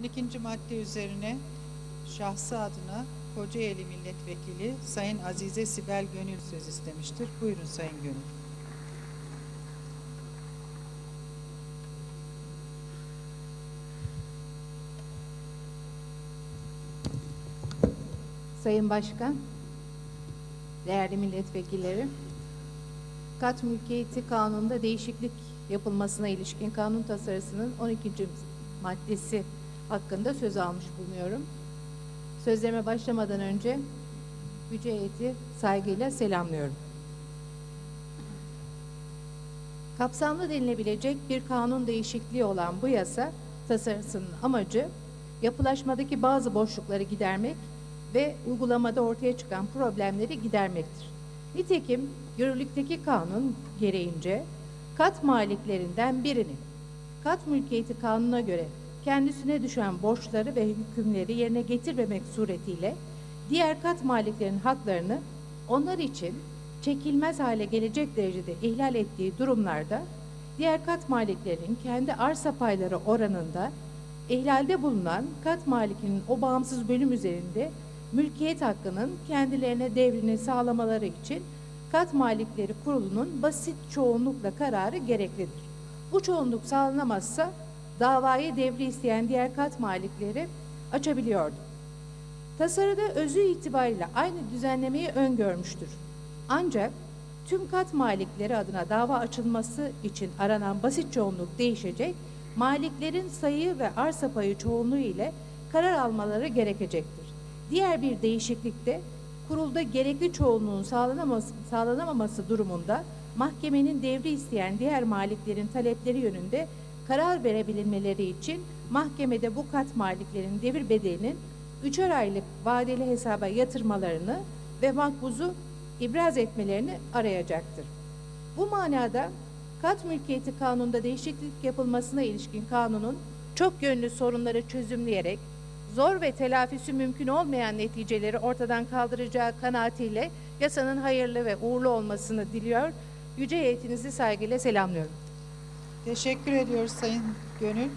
12. madde üzerine şahsı adına Kocaeli Milletvekili Sayın Azize Sibel Gönül söz istemiştir. Buyurun Sayın Gönül. Sayın Başkan, değerli milletvekilleri, kat mülkiyeti kanununda değişiklik yapılmasına ilişkin kanun tasarısının 12. maddesi hakkında söz almış bulunuyorum. Sözlerime başlamadan önce yüce heyeti saygıyla selamlıyorum. Kapsamlı denilebilecek bir kanun değişikliği olan bu yasa tasarısının amacı yapılaşmadaki bazı boşlukları gidermek ve uygulamada ortaya çıkan problemleri gidermektir. Nitekim yürürlükteki kanun gereğince kat maliklerinden birinin kat mülkiyeti kanuna göre kendisine düşen borçları ve hükümleri yerine getirmemek suretiyle diğer kat maliklerinin haklarını onlar için çekilmez hale gelecek derecede ihlal ettiği durumlarda diğer kat maliklerinin kendi arsa payları oranında ihlalde bulunan kat malikinin o bağımsız bölüm üzerinde mülkiyet hakkının kendilerine devrini sağlamaları için kat malikleri kurulunun basit çoğunlukla kararı gereklidir. Bu çoğunluk sağlanamazsa davayı devri isteyen diğer kat malikleri açabiliyordu. Tasarıda özü itibariyle aynı düzenlemeyi öngörmüştür. Ancak tüm kat malikleri adına dava açılması için aranan basit çoğunluk değişecek, maliklerin sayı ve arsa payı çoğunluğu ile karar almaları gerekecektir. Diğer bir değişiklikte kurulda gerekli çoğunluğun sağlanamaması, sağlanamaması durumunda mahkemenin devri isteyen diğer maliklerin talepleri yönünde karar verebilmeleri için mahkemede bu kat maliklerin devir bedelinin üçer aylık vadeli hesaba yatırmalarını ve makbuzu ibraz etmelerini arayacaktır. Bu manada kat mülkiyeti kanununda değişiklik yapılmasına ilişkin kanunun çok yönlü sorunları çözümleyerek zor ve telafisi mümkün olmayan neticeleri ortadan kaldıracağı kanaatiyle yasanın hayırlı ve uğurlu olmasını diliyor. Yüce heyetinizi saygıyla selamlıyorum. Teşekkür ediyoruz Sayın Gönül.